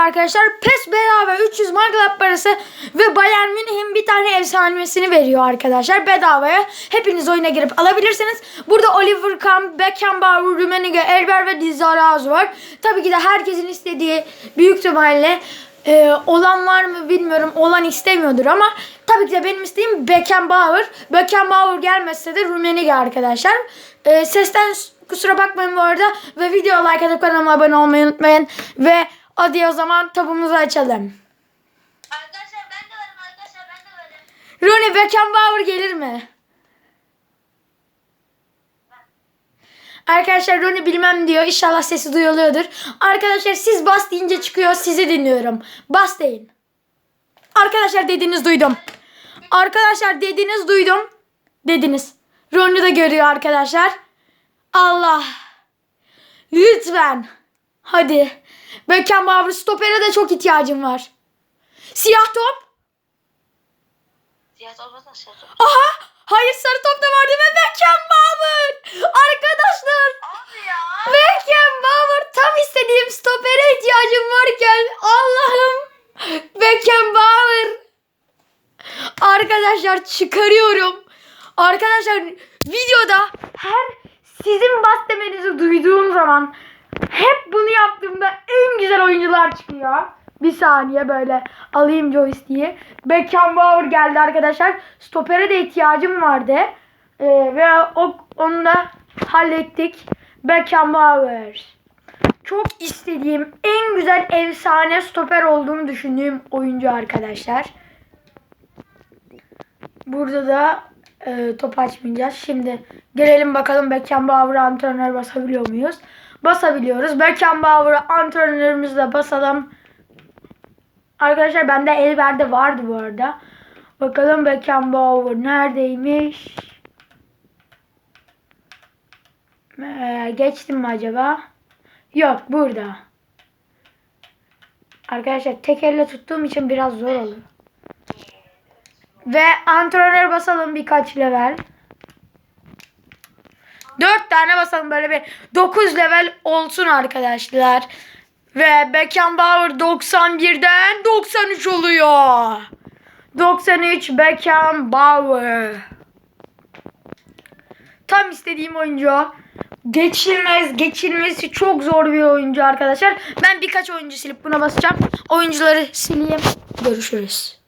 arkadaşlar. PES bedava 300 Minecraft parası ve Bayern Münih'in bir tane efsanesini veriyor arkadaşlar bedavaya. Hepiniz oyuna girip alabilirsiniz. Burada Oliver Kahn, Beckenbauer, Rummenigge, Elber ve Lizarazu var. Tabii ki de herkesin istediği büyük ihtimalle e, olan var mı bilmiyorum. Olan istemiyordur ama tabii ki de benim isteğim Beckenbauer. Beckenbauer gelmezse de Rummenigge arkadaşlar. E, sesten kusura bakmayın bu arada ve video like atıp kanalıma abone olmayı unutmayın ve hadi o zaman tabumuzu açalım. Arkadaşlar ben de varım arkadaşlar ben de varım. Rooney Beckenbauer gelir mi? Arkadaşlar Rooney bilmem diyor. İnşallah sesi duyuluyordur. Arkadaşlar siz bas deyince çıkıyor. Sizi dinliyorum. Bas deyin. Arkadaşlar dediğiniz duydum. Arkadaşlar dediğiniz duydum. Dediniz. Rooney de görüyor arkadaşlar. Allah. Lütfen. Hadi. Beckenbauer stopere de çok ihtiyacım var. Siyah top. Siyah top. Aha! Hayır sarı top da var değil mi? Beckenbauer! Arkadaşlar! Abi ya. Beckenbauer tam istediğim stopere ihtiyacım varken Allah'ım! Beckenbauer! Arkadaşlar çıkarıyorum. Arkadaşlar videoda her sizin bas demenizi duyduğum zaman hep bunu yaptığımda en güzel oyuncular çıkıyor. Bir saniye böyle alayım joystick'i. Beckenbauer geldi arkadaşlar. Stopere de ihtiyacım vardı. Ee, ve o, onu da hallettik. Beckenbauer. Çok istediğim en güzel efsane stoper olduğunu düşündüğüm oyuncu arkadaşlar. Burada da e, top açmayacağız. Şimdi gelelim bakalım Beckenbauer'a antrenör basabiliyor muyuz? Basabiliyoruz. Beckenbauer'a antrenörümüzle basalım. Arkadaşlar bende Elber'de vardı bu arada. Bakalım Beckenbauer neredeymiş? Ee, geçtim mi acaba? Yok burada. Arkadaşlar tek elle tuttuğum için biraz zor olur. Ve antrenör basalım birkaç level. 4 tane basalım böyle bir 9 level olsun arkadaşlar. Ve Beckenbauer 91'den 93 oluyor. 93 Beckenbauer. Tam istediğim oyuncu. Geçilmez, geçilmesi çok zor bir oyuncu arkadaşlar. Ben birkaç oyuncu silip buna basacağım. Oyuncuları sileyim. Görüşürüz.